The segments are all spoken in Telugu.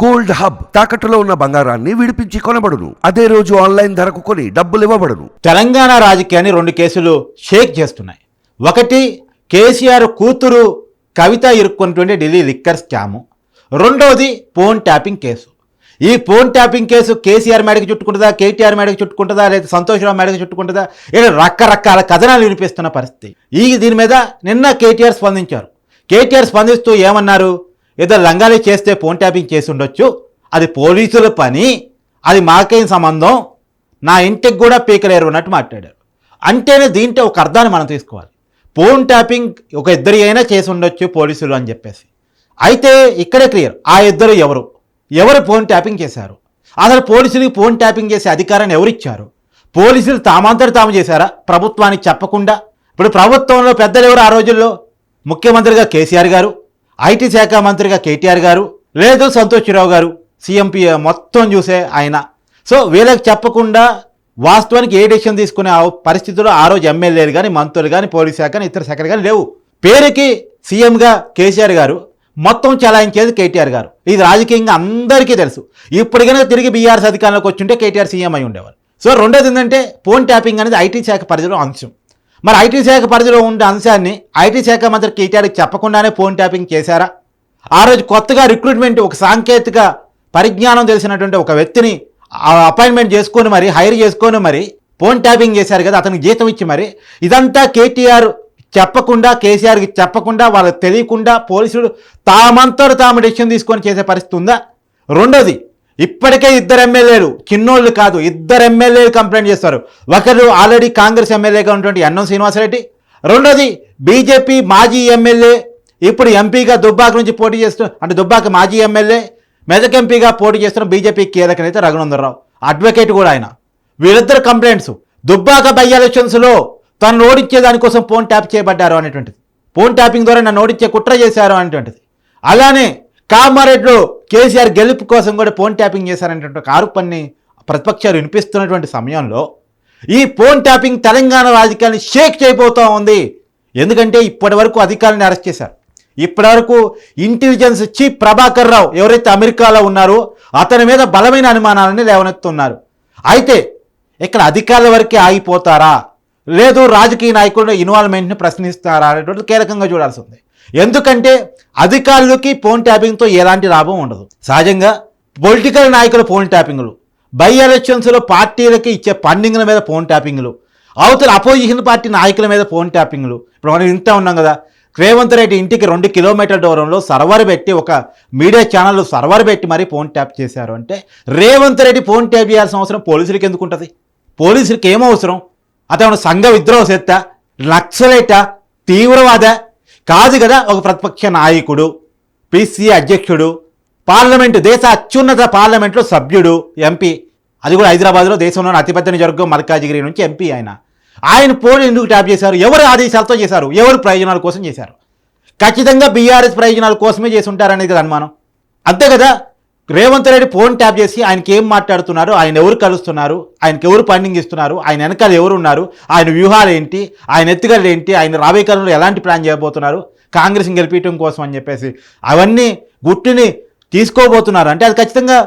గోల్డ్ హబ్ తాకట్టులో ఉన్న బంగారాన్ని విడిపించి కొనబడును. అదే రోజు ఆన్లైన్ ధరకు కొని డబ్బులు ఇవ్వబడును. తెలంగాణ రాజకీయాన్ని రెండు కేసులు షేక్ చేస్తున్నాయి. ఒకటి కేసీఆర్ కూతురు కవిత ఇరుక్కున్నటువంటి ఢిల్లీ లిక్కర్ స్కాము. రెండవది ఫోన్ ట్యాపింగ్ కేసు. ఈ ఫోన్ ట్యాపింగ్ కేసు కేసీఆర్ మేడకి చుట్టుకుంటుందా కేటీఆర్ మేడకి చుట్టుకుంటుందా లేదా సంతోషరావు మేడకి చుట్టుకుంటుందా ఇలా రకరకాల కథనాలు వినిపిస్తున్న పరిస్థితి. ఈ దీని మీద నిన్న కేటీఆర్ స్పందించారు. కేటీఆర్ స్పందిస్తూ ఏమన్నారు? ఏదో లంగాలి చేస్తే ఫోన్ ట్యాపింగ్ చేసి ఉండొచ్చు. అది పోలీసుల పని. అది మాకేం సంబంధం? నా ఇంటికి కూడా పీకలేరు అన్నట్టు మాట్లాడారు. అంటేనే దీంట్లో ఒక అర్థాన్ని మనం తీసుకోవాలి. ఫోన్ ట్యాపింగ్ ఒక ఇద్దరి అయినా చేసి ఉండొచ్చు పోలీసులు అని చెప్పేసి. అయితే ఇక్కడే క్లియర్. ఆ ఇద్దరు ఎవరు? ఎవరు ఫోన్ ట్యాపింగ్ చేశారు? అసలు పోలీసులకి ఫోన్ ట్యాపింగ్ చేసే అధికారాన్ని ఎవరిచ్చారు పోలీసులు తామంతరు తాము చేశారా? ప్రభుత్వానికి చెప్పకుండా? ఇప్పుడు ప్రభుత్వంలో పెద్దలు ఎవరు ఆ రోజుల్లో? ముఖ్యమంత్రిగా కేసీఆర్ గారు ఐటీ శాఖ మంత్రిగా కేటీఆర్ గారు లేదు సంతోష్రావు గారు సీఎంపీ మొత్తం చూసే ఆయన. సో వీళ్ళకి చెప్పకుండా వాస్తవానికి ఏ డెసిషన్ తీసుకునే పరిస్థితుల్లో ఆ రోజు ఎమ్మెల్యేలు కానీ మంత్రులు కానీ పోలీస్ శాఖ కానీ ఇతర శాఖలు కానీ లేవు. పేరుకి సీఎంగా కేసీఆర్ గారు మొత్తం చలాయించేది కేటీఆర్ గారు. ఇది రాజకీయంగా అందరికీ తెలుసు. ఇప్పుడు కనుక తిరిగి బీఆర్ఎస్ అధికారంలోకి వచ్చింటే కేటీఆర్ సీఎం అయి ఉండేవారు. సో రెండోది ఏంటంటే ఫోన్ ట్యాపింగ్ అనేది ఐటీ శాఖ పరిధిలో అంశం. మరి ఐటీ శాఖ పరిధిలో ఉండే అంశాన్ని ఐటీ శాఖ మంత్రి కేటీఆర్కి చెప్పకుండానే ఫోన్ ట్యాపింగ్ చేశారా? ఆ రోజు కొత్తగా రిక్రూట్మెంట్ ఒక సాంకేతిక పరిజ్ఞానం తెలిసినటువంటి ఒక వ్యక్తిని అపాయింట్మెంట్ చేసుకొని మరి హైర్ చేసుకొని మరి ఫోన్ ట్యాపింగ్ చేశారు కదా అతనికి జీతం ఇచ్చి మరి. ఇదంతా కేటీఆర్ చెప్పకుండా కేసీఆర్కి చెప్పకుండా వాళ్ళకి తెలియకుండా పోలీసులు తామంతరు తాము డెసిషన్ తీసుకొని చేసే పరిస్థితి ఉందా? రెండోది ఇప్పటికే ఇద్దరు ఎమ్మెల్యేలు చిన్నోళ్ళు కాదు ఇద్దరు ఎమ్మెల్యేలు కంప్లైంట్ చేస్తారు. ఒకరు ఆల్రెడీ కాంగ్రెస్ ఎమ్మెల్యేగా ఉన్నటువంటి అన్నం శ్రీనివాసరెడ్డి రెండోది బీజేపీ మాజీ ఎమ్మెల్యే ఇప్పుడు ఎంపీగా దుబ్బాక నుంచి పోటీ చేస్తు అంటే దుబ్బాక మాజీ ఎమ్మెల్యే మెదక్ ఎంపీగా పోటీ చేస్తున్న బీజేపీ కీలక నేత రఘునందనరావు. అడ్వకేట్ కూడా ఆయన. వీళ్ళిద్దరు కంప్లైంట్స్ దుబ్బాక బై ఎలక్షన్స్లో తను ఓడించే దానికోసం ఫోన్ ట్యాప్ చేయబడ్డారు అనేటువంటిది. ఫోన్ ట్యాపింగ్ ద్వారా నన్ను ఓడించే కుట్ర చేశారు అనేటువంటిది. అలానే కామారెడ్డిలో కేసీఆర్ గెలుపు కోసం కూడా ఫోన్ ట్యాపింగ్ చేశారనేటువంటి ఒక ఆరోపణని ప్రతిపక్షాలు వినిపిస్తున్నటువంటి సమయంలో ఈ ఫోన్ ట్యాపింగ్ తెలంగాణ రాజకీయాన్ని షేక్ చేయబోతూ ఉంది. ఎందుకంటే ఇప్పటి వరకు అధికారులను అరెస్ట్ చేశారు. ఇప్పటివరకు ఇంటెలిజెన్స్ చీఫ్ ప్రభాకర్ రావు ఎవరైతే అమెరికాలో ఉన్నారో అతని మీద బలమైన అనుమానాలని లేవనెత్తున్నారు. అయితే ఇక్కడ అధికారుల వరకే ఆగిపోతారా? లేదు రాజకీయ నాయకుల ఇన్వాల్వ్మెంట్ని ప్రశ్నిస్తారా అనేటువంటి కీలకంగా చూడాల్సి ఉంది. ఎందుకంటే అధికారులకి ఫోన్ ట్యాపింగ్తో ఎలాంటి లాభం ఉండదు. సహజంగా పొలిటికల్ నాయకుల ఫోన్ ట్యాపింగ్లు బై ఎలక్షన్స్లో పార్టీలకి ఇచ్చే ఫండింగ్ల మీద ఫోన్ ట్యాపింగ్లు అవతల అపోజిషన్ పార్టీ నాయకుల మీద ఫోన్ ట్యాపింగ్లు ఇప్పుడు మనం ఇంత ఉన్నాం కదా రేవంత్ రెడ్డి ఇంటికి రెండు కిలోమీటర్ల దూరంలో సర్వర్ పెట్టి ఒక మీడియా ఛానల్లో సర్వర్ పెట్టి మరీ ఫోన్ ట్యాప్ చేశారు అంటే రేవంత్ రెడ్డి ఫోన్ ట్యాప్ చేయాల్సిన అవసరం పోలీసులకి ఎందుకు ఉంటుంది? పోలీసులకి ఏమో అవసరం? అతను సంఘ విద్రోహ చేత్త నక్సలేట తీవ్రవాద కాదు కదా ఒక ప్రతిపక్ష నాయకుడు పిసి అధ్యక్షుడు పార్లమెంటు దేశ అత్యున్నత పార్లమెంట్లో సభ్యుడు ఎంపీ. అది కూడా హైదరాబాద్లో దేశంలోని అతిపెద్ద నిజవర్గం మల్కాజిగిరి నుంచి ఎంపీ ఆయన. ఆయన పోలు ఎందుకు ట్యాప్ చేశారు? ఎవరు ఆదేశాలతో చేశారు? ఎవరు ప్రయోజనాల కోసం చేశారు? ఖచ్చితంగా బీఆర్ఎస్ ప్రయోజనాల కోసమే చేసి ఉంటారనేది కదా అనుమానం. అంతే కదా? రేవంత్ రెడ్డి ఫోన్ ట్యాప్ చేసి ఆయనకి ఏం మాట్లాడుతున్నారు? ఆయన ఎవరు కలుస్తున్నారు? ఆయనకి ఎవరు ఫండింగ్ ఇస్తున్నారు? ఆయన వెనకాల ఎవరు ఉన్నారు ఆయన వ్యూహాలు ఏంటి ఆయన ఎత్తుగడలు ఏంటి ఆయన రాబోయే కాలంలో ఎలాంటి ప్లాన్ చేయబోతున్నారు? కాంగ్రెస్ని గెలిపించడం కోసం అని చెప్పేసి అవన్నీ గుట్టుని తీసుకోబోతున్నారు. అంటే అది ఖచ్చితంగా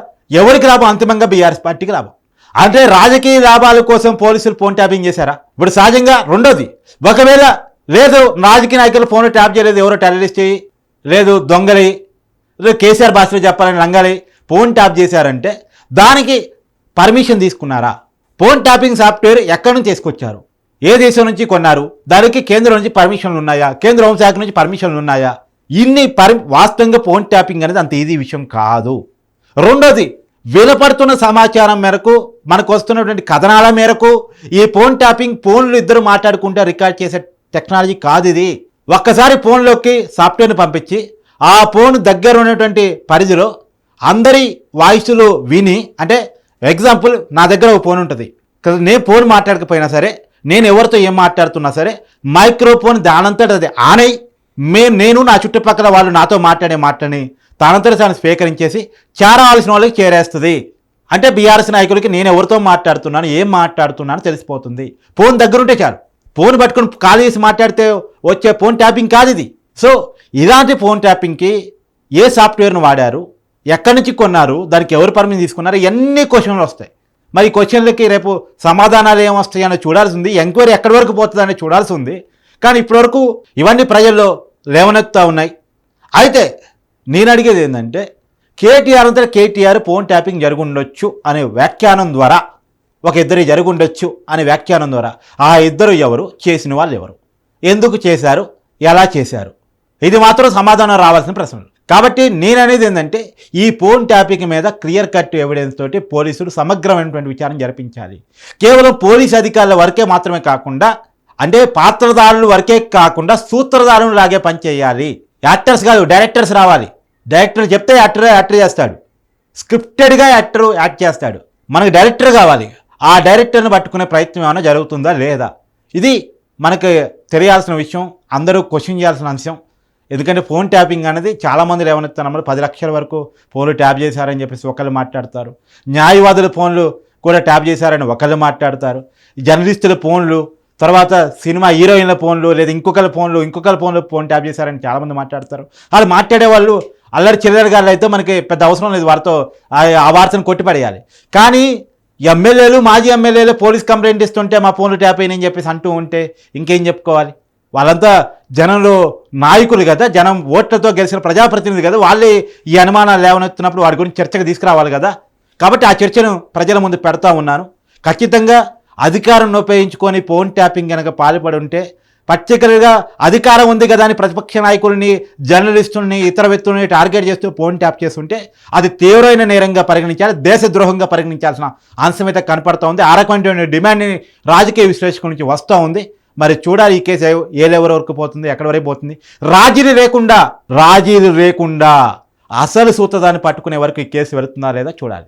ఎవరికి లాభం? అంతిమంగా బీఆర్ఎస్ పార్టీకి లాభం. అంటే రాజకీయ లాభాల కోసం పోలీసులు ఫోన్ ట్యాపింగ్ చేశారా? ఇప్పుడు సహజంగా రెండోది ఒకవేళ లేదు రాజకీయ నాయకులు ఫోన్ ట్యాప్ చేయలేదు ఎవరో టెర్రరిస్ట్ లేదు దొంగలి లేదు కేసీఆర్ భాషలో చెప్పాలని లంగాలి ఫోన్ ట్యాప్ చేశారంటే దానికి పర్మిషన్ తీసుకున్నారా? ఫోన్ ట్యాపింగ్ సాఫ్ట్వేర్ ఎక్కడి నుంచి తీసుకొచ్చారు? ఏ దేశం నుంచి కొన్నారు? దానికి కేంద్రం నుంచి పర్మిషన్లు ఉన్నాయా? కేంద్ర హోంశాఖ నుంచి పర్మిషన్లు ఉన్నాయా? ఇన్ని పరి వాస్తవంగా ఫోన్ ట్యాపింగ్ అనేది అంత ఈజీ విషయం కాదు. రెండోది వినపడుతున్న సమాచారం మేరకు మనకు వస్తున్నటువంటి కథనాల మేరకు ఈ ఫోన్ ట్యాపింగ్ ఫోన్లు ఇద్దరు మాట్లాడుకుంటే రికార్డ్ చేసే టెక్నాలజీ కాదు ఇది. ఒక్కసారి ఫోన్లోకి సాఫ్ట్వేర్ని పంపించి ఆ ఫోన్ దగ్గర ఉన్నటువంటి పరిధిలో అందరి వాయిస్లు విని అంటే ఎగ్జాంపుల్ నా దగ్గర ఒక ఫోన్ ఉంటుంది. కదా నేను ఫోన్ మాట్లాడకపోయినా సరే నేను ఎవరితో ఏం మాట్లాడుతున్నా సరే మైక్రోఫోన్ దానంతట అది ఆన్ అయి మే నేను నా చుట్టుపక్కల వాళ్ళు నాతో మాట్లాడే మాటని తనంతట తాను స్వీకరించేసి చేరవలసిన వాళ్ళకి చేరేస్తుంది. అంటే బీఆర్ఎస్ నాయకులకి నేను ఎవరితో మాట్లాడుతున్నాను ఏం మాట్లాడుతున్నాను తెలిసిపోతుంది. ఫోన్ దగ్గరుంటే చాలు. ఫోన్ పట్టుకుని కాల్ చేసి మాట్లాడితే వచ్చే ఫోన్ ట్యాపింగ్ కాదు ఇది. సో ఇలాంటి ఫోన్ ట్యాపింగ్కి ఏ సాఫ్ట్వేర్ను వాడారు? ఎక్కడి నుంచి కొన్నారు దానికి ఎవరు పర్మిషన్ తీసుకున్నారు ఎన్ని క్వశ్చన్లు వస్తాయి. మరి క్వశ్చన్లకి రేపు సమాధానాలు ఏమొస్తాయని చూడాల్సి ఉంది ఎంక్వైరీ ఎక్కడి వరకు పోతుందని చూడాల్సి ఉంది. కానీ ఇప్పటివరకు ఇవన్నీ ప్రజల్లో లేవనెత్తుతూ ఉన్నాయి. అయితే నేను అడిగేది ఏంటంటే కేటీఆర్ అంతా కేటీఆర్ ఫోన్ ట్యాపింగ్ జరుగుండొచ్చు అనే వ్యాఖ్యానం ద్వారా ఒక ఇద్దరు జరుగుండొచ్చు అనే వ్యాఖ్యానం ద్వారా ఆ ఇద్దరు ఎవరు? చేసిన వాళ్ళు ఎవరు? ఎందుకు చేశారు? ఎలా చేశారు? ఇది మాత్రం సమాధానం రావాల్సిన ప్రశ్నలు. కాబట్టి నేను అనేది ఏంటంటే ఈ ఫోన్ ట్యాపింగ్ మీద క్లియర్ కట్ ఎవిడెన్స్ తోటి పోలీసులు సమగ్రమైనటువంటి విచారణ జరిపించాలి. కేవలం పోలీస్ అధికారుల వరకే మాత్రమే కాకుండా అంటే పాత్రదారులు వరకే కాకుండా సూత్రధారులు లాగే పనిచేయాలి. యాక్టర్స్ కాదు డైరెక్టర్స్ రావాలి. డైరెక్టర్ చెప్తే యాక్టర్ యాక్టర్ చేస్తాడు. స్క్రిప్టెడ్గా యాక్టర్ యాక్ట్ చేస్తాడు. మనకి డైరెక్టర్ కావాలి. ఆ డైరెక్టర్ని పట్టుకునే ప్రయత్నం ఏమైనా జరుగుతుందా లేదా? ఇది మనకి తెలియాల్సిన విషయం అందరూ క్వశ్చన్ చేయాల్సిన అంశం. ఎందుకంటే ఫోన్ ట్యాపింగ్ అనేది చాలామంది ఏమనిస్తున్నారు పది లక్షల వరకు ఫోన్లు ట్యాప్ చేశారని చెప్పేసి ఒకళ్ళు మాట్లాడతారు. న్యాయవాదుల ఫోన్లు కూడా ట్యాప్ చేశారని ఒకళ్ళు మాట్లాడతారు. జర్నలిస్టుల ఫోన్లు తర్వాత సినిమా హీరోయిన్ల ఫోన్లు లేదా ఇంకొకరి ఫోన్లు ఇంకొకరి ఫోన్లు ఫోన్ ట్యాప్ చేశారని చాలామంది మాట్లాడతారు. వాళ్ళు మాట్లాడే వాళ్ళు అల్లరి చిల్లర గారు అయితే మనకి పెద్ద అవసరం లేదు వారితో ఆ- వార్తను కొట్టిపడేయాలి. కానీ ఎమ్మెల్యేలు మాజీ ఎమ్మెల్యేలు పోలీస్ కంప్లైంట్ ఇస్తుంటే మా ఫోన్లు ట్యాప్ అయినని చెప్పేసి అంటూ ఉంటే ఇంకేం చెప్పుకోవాలి? వాళ్ళంతా జనంలో నాయకులు కదా జనం ఓట్లతో గెలిచిన ప్రజాప్రతినిధి కదా వాళ్ళే ఈ అనుమానాలు లేవనెత్తున్నప్పుడు వాడి గురించి చర్చకు తీసుకురావాలి కదా. కాబట్టి ఆ చర్చను ప్రజల ముందు పెడతా ఉన్నాను. ఖచ్చితంగా అధికారం ఉపయోగించుకొని ఫోన్ ట్యాపింగ్ కనుక పాల్పడి ఉంటే పర్టికులర్గా అధికారం ఉంది కదా అని ప్రతిపక్ష నాయకుల్ని జర్నలిస్టుల్ని ఇతర వ్యక్తుల్ని టార్గెట్ చేస్తూ ఫోన్ ట్యాప్ చేస్తుంటే అది తీవ్రమైన నేరంగా పరిగణించాలి దేశద్రోహంగా పరిగణించాల్సిన అంశం అయితే ఉంది. ఆ రకమైన డిమాండ్ని రాజకీయ విశ్లేషకుల నుంచి వస్తూ ఉంది. మరి చూడాలి ఈ కేసు ఏ- లెవెల్ వరకు పోతుంది ఎక్కడి వరకు పోతుంది. రాజీలు లేకుండా రాజీలు లేకుండా అసలు సూత్రదాన్ని పట్టుకునే వరకు ఈ కేసు వెళుతుందా లేదా చూడాలి.